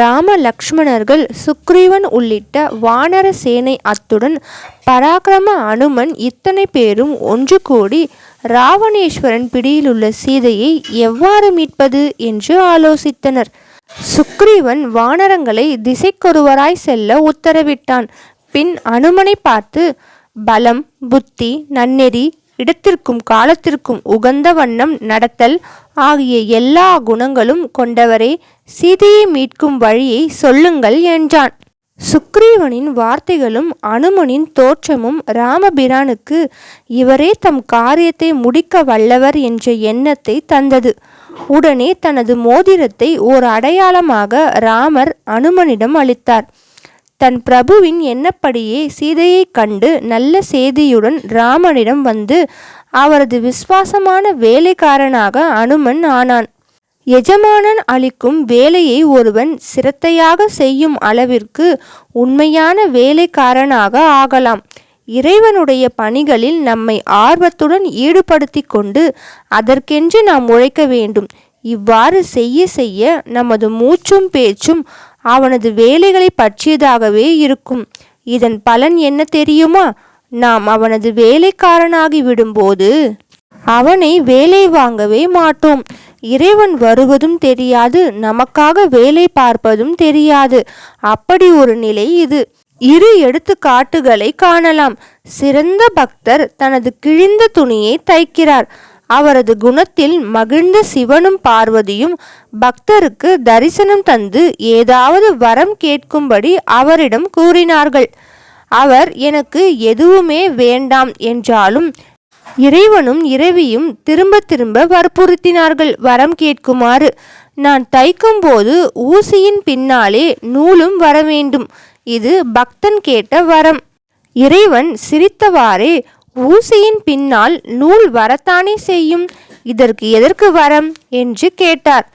ராம லக்ஷ்மணர்கள் சுக்ரீவன் உள்ளிட்ட வானர சேனை அத்துடன் பராக்கிரம அனுமன் இத்தனை பேரும் ஒன்று கூடி ராவணேஸ்வரன் பிடியிலுள்ள சீதையை எவ்வாறு மீட்பது என்று ஆலோசித்தனர். சுக்ரீவன் வானரங்களை திசைக்கொருவராய் செல்ல உத்தரவிட்டான். பின் அனுமனை பார்த்து பலம் புத்தி நன்னெறி இடத்திற்கும் காலத்திற்கும் உகந்த வண்ணம் நடத்தல் ஆகிய எல்லா குணங்களும் கொண்டவரே சீதையை மீட்கும் வழியை சொல்லுங்கள் என்றான். சுக்ரீவனின் வார்த்தைகளும் அனுமனின் தோற்றமும் ராமபிரானுக்கு இவரே தம் காரியத்தை முடிக்க வல்லவர் என்ற எண்ணத்தை தந்தது. உடனே தனது மோதிரத்தை ஓர் அடையாளமாக ராமர் அனுமனிடம் அளித்தார். தன் பிரபுவின் எண்ணப்படியே சீதையைக் கண்டு நல்ல செய்தியுடன் ராமனிடம் வந்து அவரது விசுவாசமான வேலைக்காரனாக அனுமன் ஆனான். எஜமானன் அளிக்கும் வேலையை ஒருவன் சிரத்தையாக செய்யும் அளவிற்கு உண்மையான வேலைக்காரனாக ஆகலாம். இறைவனுடைய பணிகளில் நம்மை ஆர்வத்துடன் ஈடுபடுத்தி கொண்டு அதற்கென்று நாம் உழைக்க வேண்டும். இவ்வாறு செய்ய செய்ய நமது மூச்சும் பேச்சும் அவனது வேலைகளை பற்றியதாகவே இருக்கும். இதன் பலன் என்ன தெரியுமா? நாம் அவனது வேலைக்காரனாகி விடும்போது அவனை வேலை வாங்கவே மாட்டோம். இறைவன் வருவதும் தெரியாது நமக்காக வேலை பார்ப்பதும் தெரியாது. அப்படி ஒரு நிலை இது. இரு எடுத்துக்காட்டுகளை காணலாம். சிறந்த பக்தர் தனது கிழிந்த துணியை தைக்கிறார். அவரது குணத்தில் மகிழ்ந்த சிவனும் பார்வதியும் பக்தருக்கு தரிசனம் தந்து ஏதாவது வரம் கேட்கும்படி அவரிடம் கூறினார்கள். அவர் எனக்கு எதுவுமே வேண்டாம் என்றாலும் இறைவனும் இறைவியும் திரும்ப திரும்ப வற்புறுத்தினார்கள். வரம் கேட்குமாறு நான் தைக்கும் போது ஊசியின் பின்னாலே நூலும் வர வேண்டும் இது பக்தன் கேட்ட வரம். இறைவன் சிரித்தவாறே ஊசியின் பின்னால் நூல் வரத்தானே செய்யும்? இதற்கு எதற்கு வரம்? என்று கேட்டார்.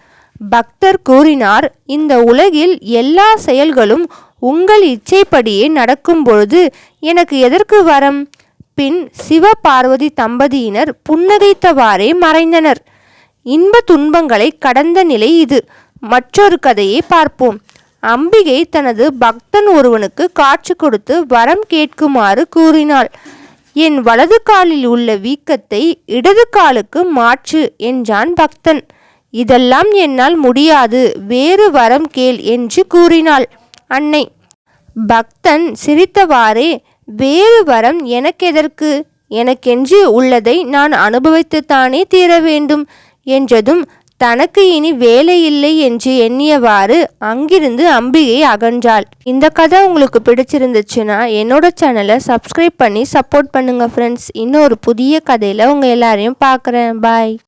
பக்தர் கூறினார் இந்த உலகில் எல்லா செயல்களும் உங்கள் இச்சைப்படியே நடக்கும் பொழுது எனக்கு எதற்கு வரம்? பின் சிவ பார்வதி தம்பதியினர் புன்னகைத்தவாறே மறைந்தனர். இன்ப துன்பங்களை கடந்த நிலை இது. மற்றொரு கதையை பார்ப்போம். அம்பிகை தனது பக்தன் ஒருவனுக்கு காட்சி கொடுத்து வரம் கேட்குமாறு கூறினாள். என் வலது காலில் உள்ள வீக்கத்தை இடது காலுக்கு மாற்று என்றான் பக்தன். இதெல்லாம் என்னால் முடியாது வேறு வரம் கேள் என்று கூறினாள். அன்னை பக்தன் சிரித்தவாறே வேறு வரம் எனக்கெதற்கு? எனக்கென்று உள்ளதை நான் அனுபவித்துத்தானே தீர வேண்டும் என்றதும் தனக்கு இனி வேலை இல்லை என்று எண்ணியவாறு அங்கிருந்து அம்பிகை அகன்றாள். இந்த கதை உங்களுக்கு பிடிச்சிருந்துச்சுன்னா என்னோட சேனலை சப்ஸ்கிரைப் பண்ணி சப்போர்ட் பண்ணுங்கள் ஃப்ரெண்ட்ஸ் இன்னொரு புதிய கதையில் உங்கள் எல்லாரையும் பார்க்குறேன். பாய்